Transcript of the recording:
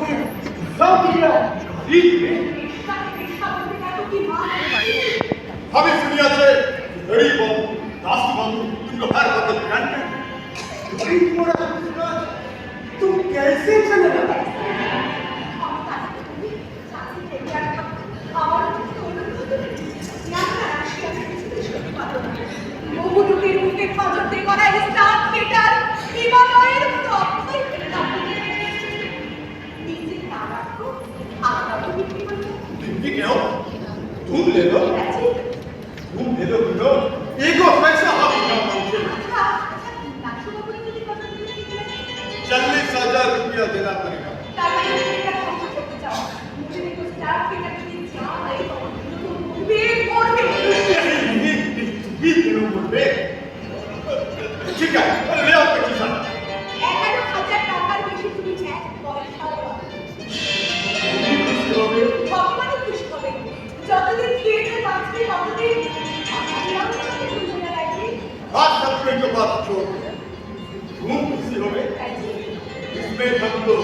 Zauberer, Zauberer, liebe. আমি শুনিয়াছে গরিব দাস বন্ধু তুমি হার কথা জানবে তুমি তোরা তুমি কেসে চলে যাবে 움직여요? 돈을 내요? ঘুম খুশি হবে। হ্যাঁ, থাকতো